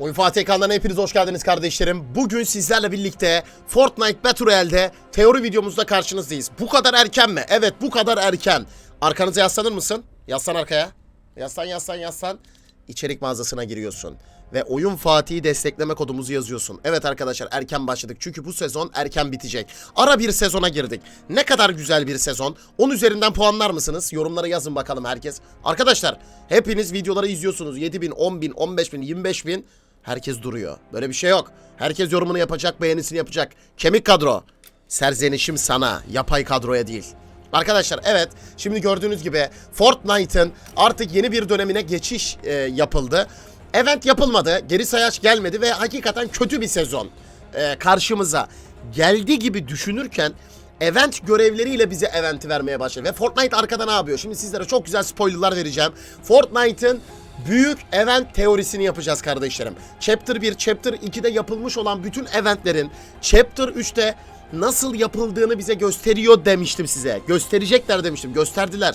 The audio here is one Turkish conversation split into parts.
Oyun Fatih ekranlarına hepiniz hoş geldiniz kardeşlerim. Bugün sizlerle birlikte Fortnite Battle Royale'de teori videomuzda karşınızdayız. Bu kadar erken mi? Evet bu kadar erken. Arkanıza yaslanır mısın? Yaslan arkaya. Yaslan yaslan yaslan. İçerik mağazasına giriyorsun. Ve Oyun Fatih'i destekleme kodumuzu yazıyorsun. Evet arkadaşlar erken başladık. Çünkü bu sezon erken bitecek. Ara bir sezona girdik. Ne kadar güzel bir sezon. 10 üzerinden puanlar mısınız? Yorumlara yazın bakalım herkes. Arkadaşlar hepiniz videoları izliyorsunuz. 7000, 10000, 15000, 25000. Herkes duruyor. Böyle bir şey yok. Herkes yorumunu yapacak, beğenisini yapacak. Kemik kadro. Serzenişim sana, yapay kadroya değil. Arkadaşlar evet şimdi gördüğünüz gibi Fortnite'ın artık yeni bir dönemine geçiş e, yapıldı. Event yapılmadı, geri sayaç gelmedi ve hakikaten kötü bir sezon e, karşımıza geldi gibi düşünürken event görevleriyle bize eventi vermeye başladı. Ve Fortnite arkada ne yapıyor? Şimdi sizlere çok güzel spoilerlar vereceğim. Fortnite'ın büyük event teorisini yapacağız kardeşlerim. Chapter 1, Chapter 2'de yapılmış olan bütün eventlerin Chapter 3'te nasıl yapıldığını bize gösteriyor demiştim size. Gösterecekler demiştim. Gösterdiler.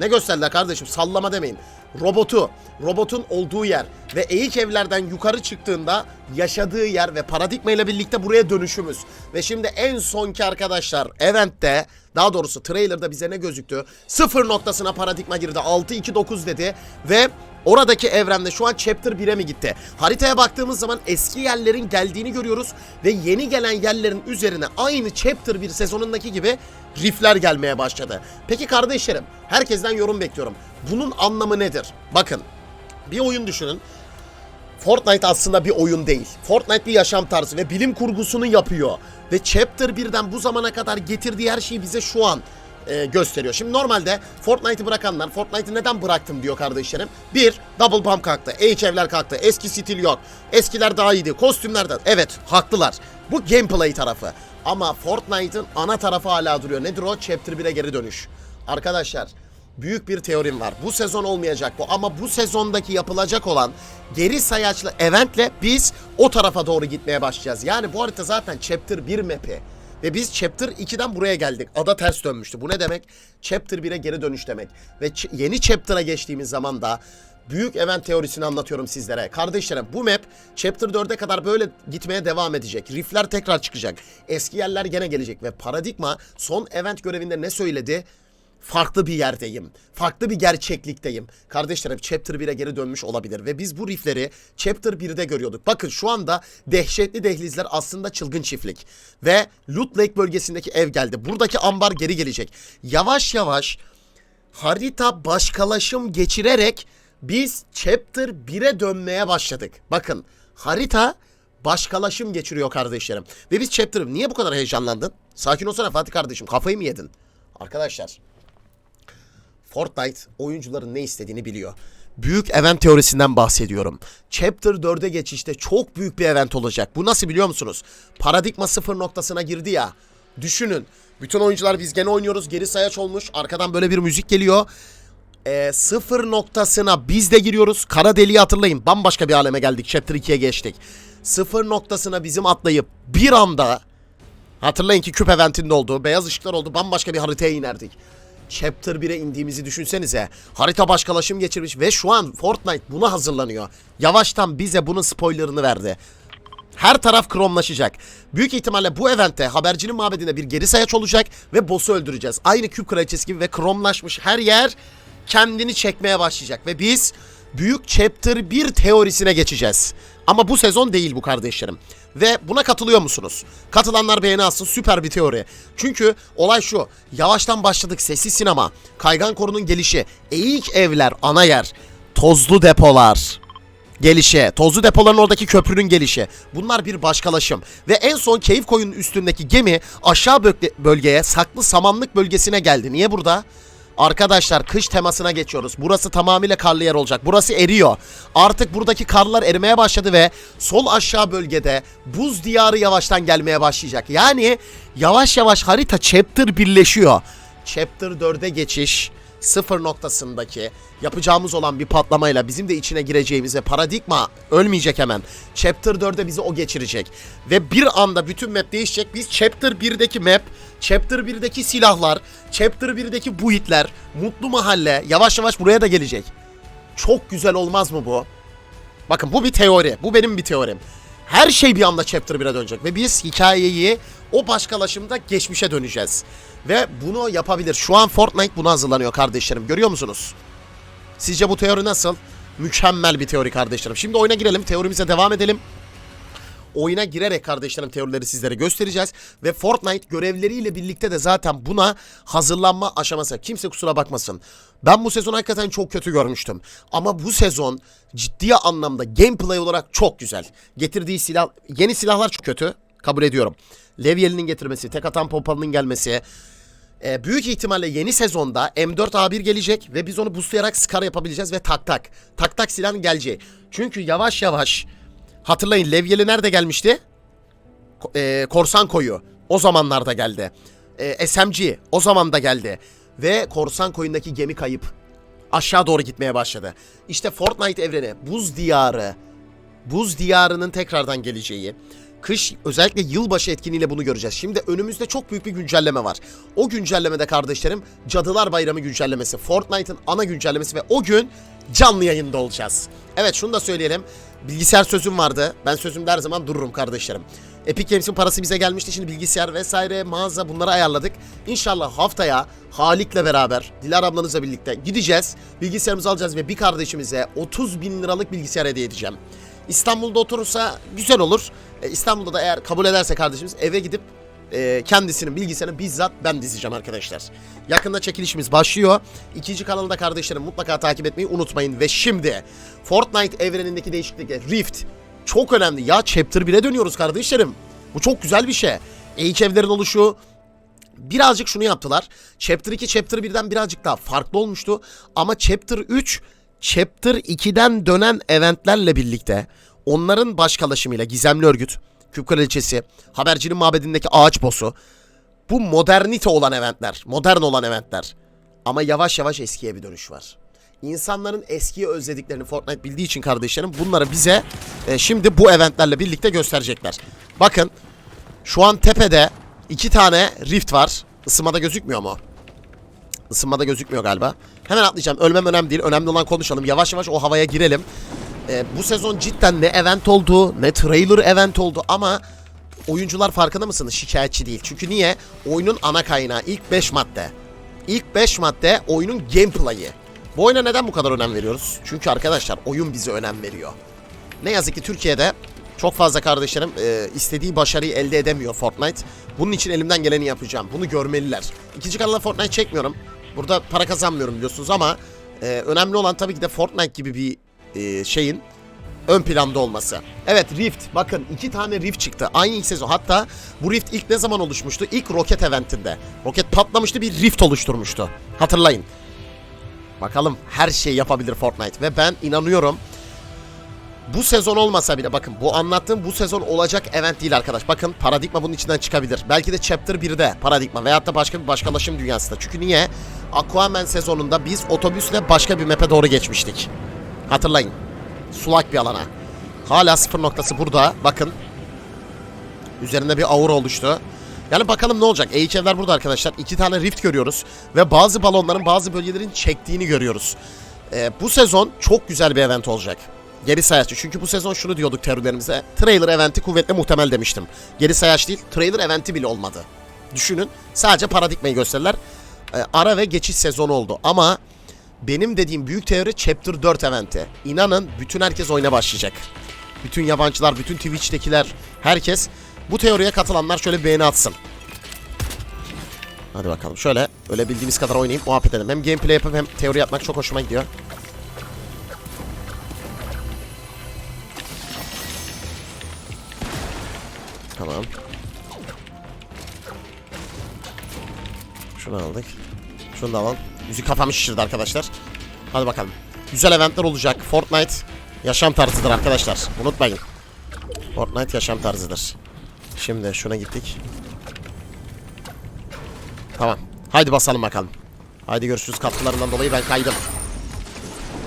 Ne gösterdiler kardeşim? Sallama demeyin. Robotu, robotun olduğu yer ve eğik evlerden yukarı çıktığında yaşadığı yer ve paradigma ile birlikte buraya dönüşümüz. Ve şimdi en sonki arkadaşlar eventte daha doğrusu trailerda bize ne gözüktü? Sıfır noktasına paradigma girdi. 6-2-9 dedi ve Oradaki evrende şu an Chapter 1'e mi gitti? Haritaya baktığımız zaman eski yerlerin geldiğini görüyoruz ve yeni gelen yerlerin üzerine aynı Chapter 1 sezonundaki gibi riffler gelmeye başladı. Peki kardeşlerim, herkesten yorum bekliyorum. Bunun anlamı nedir? Bakın, bir oyun düşünün. Fortnite aslında bir oyun değil. Fortnite bir yaşam tarzı ve bilim kurgusunu yapıyor. Ve Chapter 1'den bu zamana kadar getirdiği her şeyi bize şu an e, gösteriyor. Şimdi normalde Fortnite'ı bırakanlar Fortnite'ı neden bıraktım diyor kardeşlerim. Bir, Double Pump kalktı. H evler kalktı. Eski stil yok. Eskiler daha iyiydi. Kostümler de. Evet haklılar. Bu gameplay tarafı. Ama Fortnite'ın ana tarafı hala duruyor. Nedir o? Chapter 1'e geri dönüş. Arkadaşlar büyük bir teorim var. Bu sezon olmayacak bu ama bu sezondaki yapılacak olan geri sayaçlı eventle biz o tarafa doğru gitmeye başlayacağız. Yani bu harita zaten Chapter 1 map'i. Ve biz Chapter 2'den buraya geldik. Ada ters dönmüştü. Bu ne demek? Chapter 1'e geri dönüş demek. Ve yeni Chapter'a geçtiğimiz zaman da büyük event teorisini anlatıyorum sizlere. Kardeşlerim bu map Chapter 4'e kadar böyle gitmeye devam edecek. Riffler tekrar çıkacak. Eski yerler gene gelecek ve Paradigma son event görevinde ne söyledi? Farklı bir yerdeyim. Farklı bir gerçeklikteyim. Kardeşlerim Chapter 1'e geri dönmüş olabilir ve biz bu riffleri Chapter 1'de görüyorduk. Bakın şu anda dehşetli dehlizler aslında çılgın çiftlik. Ve Loot Lake bölgesindeki ev geldi. Buradaki ambar geri gelecek. Yavaş yavaş harita başkalaşım geçirerek biz Chapter 1'e dönmeye başladık. Bakın harita başkalaşım geçiriyor kardeşlerim. Ve biz Chapter niye bu kadar heyecanlandın? Sakin olsana Fatih kardeşim kafayı mı yedin? Arkadaşlar Fortnite oyuncuların ne istediğini biliyor. Büyük event teorisinden bahsediyorum. Chapter 4'e geçişte çok büyük bir event olacak. Bu nasıl biliyor musunuz? Paradigma sıfır noktasına girdi ya. Düşünün. Bütün oyuncular biz gene oynuyoruz. Geri sayaç olmuş. Arkadan böyle bir müzik geliyor. Ee, sıfır noktasına biz de giriyoruz. Kara deliği hatırlayın. Bambaşka bir aleme geldik. Chapter 2'ye geçtik. Sıfır noktasına bizim atlayıp bir anda Hatırlayın ki küp eventinde oldu, beyaz ışıklar oldu, bambaşka bir haritaya inerdik. Chapter 1'e indiğimizi düşünsenize. Harita başkalaşım geçirmiş ve şu an Fortnite buna hazırlanıyor. Yavaştan bize bunun spoilerını verdi. Her taraf kromlaşacak. Büyük ihtimalle bu eventte habercinin mabedinde bir geri sayaç olacak ve boss'u öldüreceğiz. Aynı küp kraliçesi gibi ve kromlaşmış her yer kendini çekmeye başlayacak. Ve biz büyük Chapter 1 teorisine geçeceğiz. Ama bu sezon değil bu kardeşlerim. Ve buna katılıyor musunuz? Katılanlar beğeni alsın süper bir teori. Çünkü olay şu. Yavaştan başladık sessiz sinema. Kaygan korunun gelişi. Eğik evler ana yer. Tozlu depolar gelişi, tozlu depoların oradaki köprünün gelişi. Bunlar bir başkalaşım. Ve en son Keyif Koyun'un üstündeki gemi aşağı bölge- bölgeye, saklı samanlık bölgesine geldi. Niye burada? Arkadaşlar kış temasına geçiyoruz. Burası tamamıyla karlı yer olacak. Burası eriyor. Artık buradaki karlar erimeye başladı ve sol aşağı bölgede buz diyarı yavaştan gelmeye başlayacak. Yani yavaş yavaş harita chapter birleşiyor. Chapter 4'e geçiş sıfır noktasındaki yapacağımız olan bir patlamayla bizim de içine gireceğimiz ve paradigma ölmeyecek hemen. Chapter 4'e bizi o geçirecek. Ve bir anda bütün map değişecek. Biz Chapter 1'deki map, Chapter 1'deki silahlar, Chapter 1'deki buitler, mutlu mahalle yavaş yavaş buraya da gelecek. Çok güzel olmaz mı bu? Bakın bu bir teori. Bu benim bir teorim. Her şey bir anda Chapter 1'e dönecek. Ve biz hikayeyi o başkalaşımda geçmişe döneceğiz. Ve bunu yapabilir. Şu an Fortnite buna hazırlanıyor kardeşlerim. Görüyor musunuz? Sizce bu teori nasıl? Mükemmel bir teori kardeşlerim. Şimdi oyuna girelim. Teorimize devam edelim. Oyuna girerek kardeşlerim teorileri sizlere göstereceğiz. Ve Fortnite görevleriyle birlikte de zaten buna hazırlanma aşaması. Kimse kusura bakmasın. Ben bu sezon hakikaten çok kötü görmüştüm. Ama bu sezon ciddi anlamda gameplay olarak çok güzel. Getirdiği silah, yeni silahlar çok kötü. Kabul ediyorum. Levyel'in getirmesi, tek atan pompalının gelmesi, e, büyük ihtimalle yeni sezonda M4A1 gelecek ve biz onu boostlayarak Scar yapabileceğiz ve tak tak. Tak tak silahın geleceği. Çünkü yavaş yavaş hatırlayın Levyeli nerede gelmişti? E, Korsan Koyu. O zamanlarda geldi. E, SMG o zaman da geldi. Ve Korsan Koyu'ndaki gemi kayıp. Aşağı doğru gitmeye başladı. İşte Fortnite evreni, buz diyarı, buz diyarının tekrardan geleceği, kış özellikle yılbaşı etkinliğiyle bunu göreceğiz. Şimdi önümüzde çok büyük bir güncelleme var. O güncellemede kardeşlerim Cadılar Bayramı güncellemesi, Fortnite'ın ana güncellemesi ve o gün canlı yayında olacağız. Evet şunu da söyleyelim. Bilgisayar sözüm vardı. Ben sözümde her zaman dururum kardeşlerim. Epic Games'in parası bize gelmişti. Şimdi bilgisayar vesaire mağaza bunları ayarladık. İnşallah haftaya Halik'le beraber, Dilara ablanızla birlikte gideceğiz. Bilgisayarımızı alacağız ve bir kardeşimize 30 bin liralık bilgisayar hediye edeceğim. İstanbul'da oturursa güzel olur. E, İstanbul'da da eğer kabul ederse kardeşimiz eve gidip e, kendisinin bilgisayarını bizzat ben dizeceğim arkadaşlar. Yakında çekilişimiz başlıyor. İkinci kanalda kardeşlerim mutlaka takip etmeyi unutmayın. Ve şimdi Fortnite evrenindeki değişiklikler Rift çok önemli. Ya Chapter 1'e dönüyoruz kardeşlerim. Bu çok güzel bir şey. Eğiç evlerin oluşu, birazcık şunu yaptılar. Chapter 2 Chapter 1'den birazcık daha farklı olmuştu. Ama Chapter 3 Chapter 2'den dönen eventlerle birlikte onların başkalaşımıyla Gizemli Örgüt, Küp Kraliçesi, Habercinin Mabedindeki Ağaç Boss'u bu modernite olan eventler, modern olan eventler. Ama yavaş yavaş eskiye bir dönüş var. İnsanların eskiyi özlediklerini Fortnite bildiği için kardeşlerim bunları bize e, şimdi bu eventlerle birlikte gösterecekler. Bakın şu an tepede iki tane rift var. Isınmada gözükmüyor mu? Isınmada gözükmüyor galiba. Hemen atlayacağım. Ölmem önemli değil. Önemli olan konuşalım. Yavaş yavaş o havaya girelim. Ee, bu sezon cidden ne event oldu ne trailer event oldu ama oyuncular farkında mısınız? Şikayetçi değil. Çünkü niye? Oyunun ana kaynağı ilk 5 madde. İlk 5 madde oyunun gameplay'i. Bu oyuna neden bu kadar önem veriyoruz? Çünkü arkadaşlar oyun bize önem veriyor. Ne yazık ki Türkiye'de çok fazla kardeşlerim e, istediği başarıyı elde edemiyor Fortnite. Bunun için elimden geleni yapacağım. Bunu görmeliler. İkinci kanalda Fortnite çekmiyorum. Burada para kazanmıyorum biliyorsunuz ama e, önemli olan tabii ki de Fortnite gibi bir e, şeyin ön planda olması. Evet Rift bakın iki tane Rift çıktı aynı ilk sezon. Hatta bu Rift ilk ne zaman oluşmuştu? İlk roket eventinde. Roket patlamıştı bir Rift oluşturmuştu. Hatırlayın. Bakalım her şeyi yapabilir Fortnite ve ben inanıyorum bu sezon olmasa bile bakın bu anlattığım bu sezon olacak event değil arkadaş. Bakın Paradigma bunun içinden çıkabilir. Belki de Chapter 1'de Paradigma veyahut da başka bir başkalaşım dünyasında. Çünkü niye? Aquaman sezonunda biz otobüsle başka bir map'e doğru geçmiştik. Hatırlayın. Sulak bir alana. Hala sıfır noktası burada. Bakın. Üzerinde bir aura oluştu. Yani bakalım ne olacak. EHF'ler burada arkadaşlar. İki tane rift görüyoruz. Ve bazı balonların bazı bölgelerin çektiğini görüyoruz. Ee, bu sezon çok güzel bir event olacak. Geri sayaççı. Çünkü bu sezon şunu diyorduk teorilerimize. Trailer eventi kuvvetle muhtemel demiştim. Geri sayaç değil, trailer eventi bile olmadı. Düşünün. Sadece paradigmayı gösterirler. Ee, ara ve geçiş sezonu oldu. Ama benim dediğim büyük teori Chapter 4 eventi. İnanın bütün herkes oyuna başlayacak. Bütün yabancılar, bütün Twitch'tekiler, herkes bu teoriye katılanlar şöyle beğeni atsın. Hadi bakalım şöyle öyle bildiğimiz kadar oynayıp muhabbet edelim. Hem gameplay yapıp hem teori yapmak çok hoşuma gidiyor. Tamam. Şunu aldık. Şunu da alalım. Müzik kafamı şişirdi arkadaşlar. Hadi bakalım. Güzel eventler olacak. Fortnite yaşam tarzıdır arkadaşlar. Unutmayın. Fortnite yaşam tarzıdır. Şimdi şuna gittik. Tamam. Haydi basalım bakalım. Haydi görüşürüz katkılarından dolayı ben kaydım.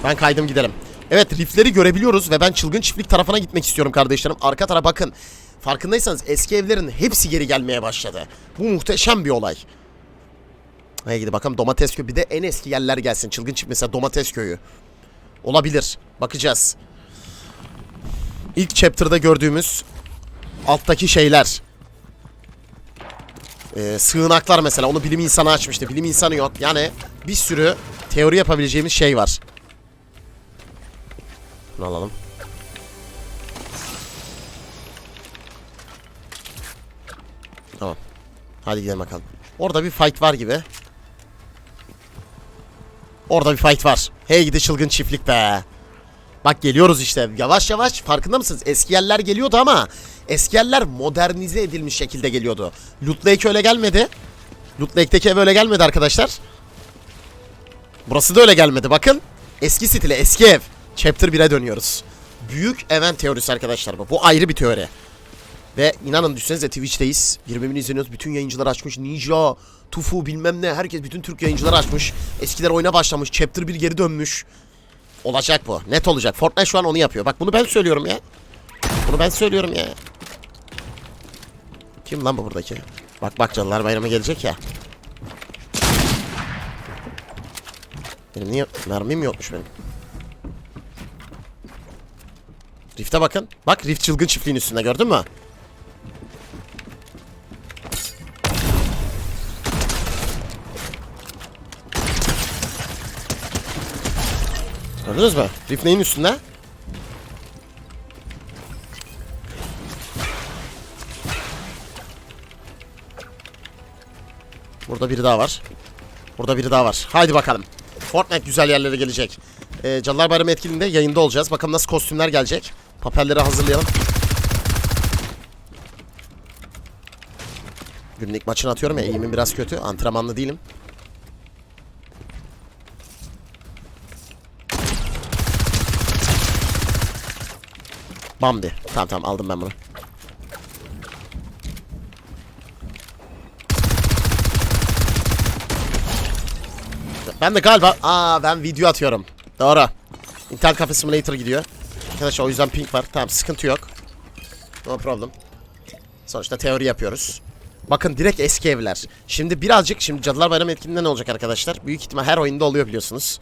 Ben kaydım gidelim. Evet riftleri görebiliyoruz ve ben çılgın çiftlik tarafına gitmek istiyorum kardeşlerim. Arka tarafa bakın. Farkındaysanız eski evlerin hepsi geri gelmeye başladı. Bu muhteşem bir olay. Hadi gidip bakalım domates köyü. Bir de en eski yerler gelsin. Çılgın çift mesela domates köyü. Olabilir. Bakacağız. ilk chapter'da gördüğümüz alttaki şeyler. Ee, sığınaklar mesela onu bilim insanı açmıştı. Bilim insanı yok. Yani bir sürü teori yapabileceğimiz şey var. Bunu alalım. Tamam. Hadi gidelim bakalım. Orada bir fight var gibi. Orada bir fight var. Hey gidi çılgın çiftlik be. Bak geliyoruz işte. Yavaş yavaş farkında mısınız? Eski yerler geliyordu ama eski yerler modernize edilmiş şekilde geliyordu. Loot Lake öyle gelmedi. Loot Lake'deki ev öyle gelmedi arkadaşlar. Burası da öyle gelmedi. Bakın. Eski stile, eski ev. Chapter 1'e dönüyoruz. Büyük event teorisi arkadaşlar bu. Bu ayrı bir teori. Ve inanın düşünsenize Twitch'teyiz. 20 bin izleniyoruz. Bütün yayıncılar açmış. Ninja, Tufu bilmem ne. Herkes bütün Türk yayıncılar açmış. Eskiler oyuna başlamış. Chapter 1 geri dönmüş. Olacak bu. Net olacak. Fortnite şu an onu yapıyor. Bak bunu ben söylüyorum ya. Bunu ben söylüyorum ya. Kim lan bu buradaki? Bak bak Canlılar Bayramı gelecek ya. Benim niye mermim yokmuş benim. Rift'e bakın. Bak Rift çılgın çiftliğin üstünde gördün mü? Gördünüz mü? Rift neyin üstünde? Burada biri daha var. Burada biri daha var. Haydi bakalım. Fortnite güzel yerlere gelecek. Ee, Cadılar Bayramı etkinliğinde yayında olacağız. Bakalım nasıl kostümler gelecek. Papelleri hazırlayalım. Günlük maçını atıyorum ya eğimim biraz kötü. Antrenmanlı değilim. Bambi. Tamam tamam aldım ben bunu. Ben de galiba... Aa ben video atıyorum. Doğru. Internet Cafe Simulator gidiyor. Arkadaşlar o yüzden ping var. Tamam sıkıntı yok. No problem. Sonuçta teori yapıyoruz. Bakın direkt eski evler. Şimdi birazcık şimdi Cadılar Bayramı etkinliğinde ne olacak arkadaşlar? Büyük ihtimal her oyunda oluyor biliyorsunuz.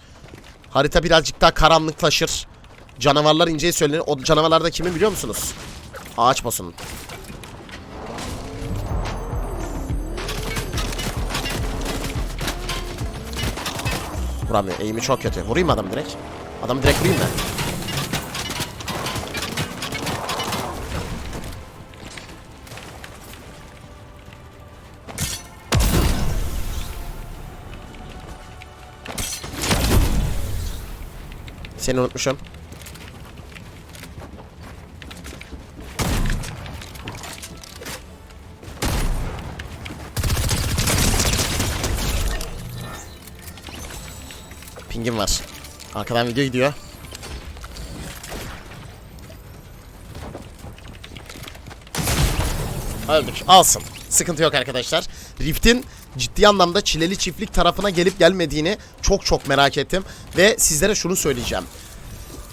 Harita birazcık daha karanlıklaşır. Canavarlar inceye söylenir. O canavarlar da kimin biliyor musunuz? Ağaç bosunun. Vuramıyor. Eğimi çok kötü. Vurayım mı adamı direkt? Adamı direkt vurayım mı? Seni unutmuşum. Pingim var. Arkadan video gidiyor. Öldük. Alsın. Sıkıntı yok arkadaşlar. Rift'in ciddi anlamda çileli çiftlik tarafına gelip gelmediğini çok çok merak ettim. Ve sizlere şunu söyleyeceğim.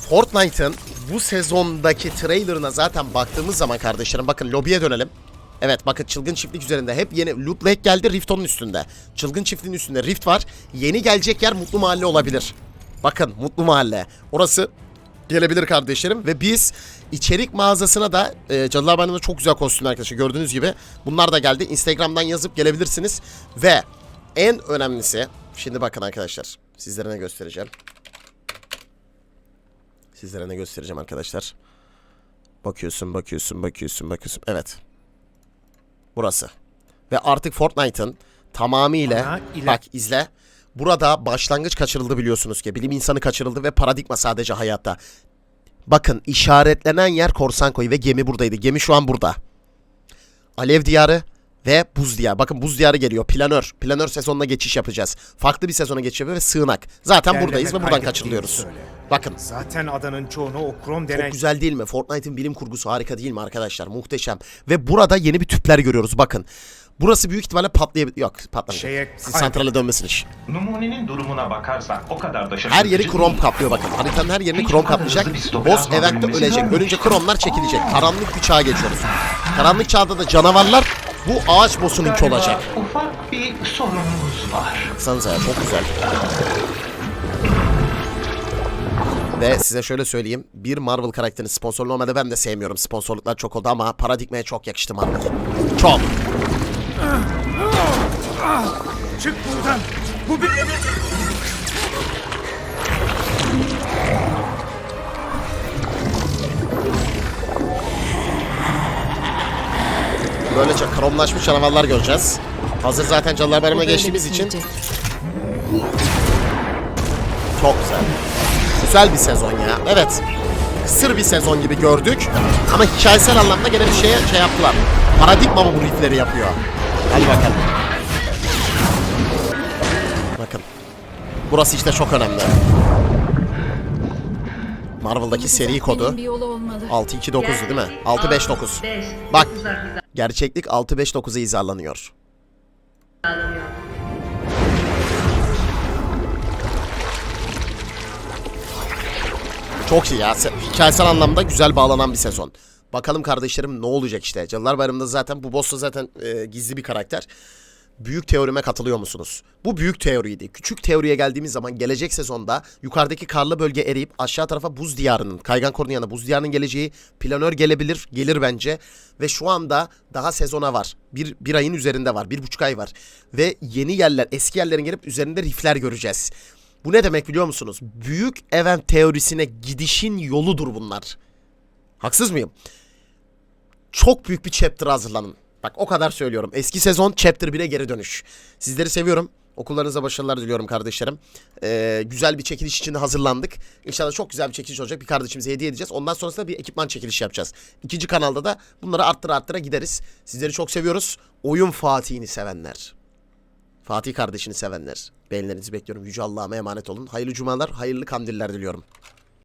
Fortnite'ın bu sezondaki trailerına zaten baktığımız zaman kardeşlerim bakın lobiye dönelim. Evet bakın çılgın çiftlik üzerinde hep yeni Loot Lake geldi Rift üstünde. Çılgın çiftliğin üstünde Rift var. Yeni gelecek yer Mutlu Mahalle olabilir. Bakın Mutlu Mahalle. Orası gelebilir kardeşlerim ve biz içerik mağazasına da e, Cadılar Bayramı'nda çok güzel kostümler arkadaşlar gördüğünüz gibi bunlar da geldi. Instagram'dan yazıp gelebilirsiniz ve en önemlisi şimdi bakın arkadaşlar sizlere ne göstereceğim. Sizlere ne göstereceğim arkadaşlar. Bakıyorsun, bakıyorsun, bakıyorsun, bakıyorsun. Evet. Burası. Ve artık Fortnite'ın tamamıyla Ana ile- bak izle. Burada başlangıç kaçırıldı biliyorsunuz ki. Bilim insanı kaçırıldı ve paradigma sadece hayatta. Bakın işaretlenen yer korsan koyu ve gemi buradaydı. Gemi şu an burada. Alev diyarı ve buz diyarı. Bakın buz diyarı geliyor. Planör. Planör sezonuna geçiş yapacağız. Farklı bir sezona geçiş yapıyor ve sığınak. Zaten Derleme buradayız ve buradan kaçırılıyoruz. söyle. Bakın. Zaten adanın çoğunu o krom denen Çok güzel değil mi? Fortnite'ın bilim kurgusu harika değil mi arkadaşlar? Muhteşem. Ve burada yeni bir tüpler görüyoruz bakın. Burası büyük ihtimalle patlayabilir. Yok patlamayacak. Şeye Siz santrale dönmesin iş. Numunenin durumuna bakarsak o kadar da şaşırtıcı Her yeri krom kaplıyor bakın. Haritanın her yerini krom kaplayacak. Boss bölünmesi ölecek. Ölünce kromlar çekilecek. Karanlık bir çağa geçiyoruz. Karanlık çağda da canavarlar bu ağaç bossununki Galiba olacak. ufak bir sorunumuz var. Baksanıza ya çok güzel. Ve size şöyle söyleyeyim. Bir Marvel karakterini sponsorlu normalde ben de sevmiyorum. Sponsorluklar çok oldu ama Paradigma'ya çok yakıştı Marvel. Çok. Çık buradan. Bu bir... Böylece kromlaşmış canavarlar göreceğiz. Hazır zaten Cadılar Bayramı'na geçtiğimiz için çok güzel. Güzel bir sezon ya. Evet. Kısır bir sezon gibi gördük. Ama hikayesel anlamda gene bir şeye şey yaptılar. Paradigma mı bu riffleri yapıyor? Hadi bakalım. Bakın. Burası işte çok önemli. Marvel'daki seri kodu Bir yolu olmalı. 629'du değil mi? 659. Bak. Gerçeklik 659'a hizalanıyor. Çok iyi ya. Se- Hikayesel anlamda güzel bağlanan bir sezon. Bakalım kardeşlerim ne olacak işte. Cadılar Bayramı'nda zaten bu boss da zaten e, gizli bir karakter. Büyük teorime katılıyor musunuz? Bu büyük teoriydi. Küçük teoriye geldiğimiz zaman gelecek sezonda yukarıdaki karlı bölge eriyip aşağı tarafa buz diyarının, kaygan korunun yanında buz diyarının geleceği planör gelebilir, gelir bence. Ve şu anda daha sezona var. Bir, bir ayın üzerinde var, bir buçuk ay var. Ve yeni yerler, eski yerlerin gelip üzerinde rifler göreceğiz. Bu ne demek biliyor musunuz? Büyük event teorisine gidişin yoludur bunlar. Haksız mıyım? Çok büyük bir chapter hazırlanın. Bak o kadar söylüyorum. Eski sezon chapter 1'e geri dönüş. Sizleri seviyorum. Okullarınıza başarılar diliyorum kardeşlerim. Ee, güzel bir çekiliş için hazırlandık. İnşallah çok güzel bir çekiliş olacak. Bir kardeşimize hediye edeceğiz. Ondan sonrasında bir ekipman çekilişi yapacağız. İkinci kanalda da bunları arttıra arttıra gideriz. Sizleri çok seviyoruz. Oyun Fatih'ini sevenler. Fatih kardeşini sevenler. Beğenilerinizi bekliyorum. Yüce Allah'ıma emanet olun. Hayırlı cumalar, hayırlı kandiller diliyorum.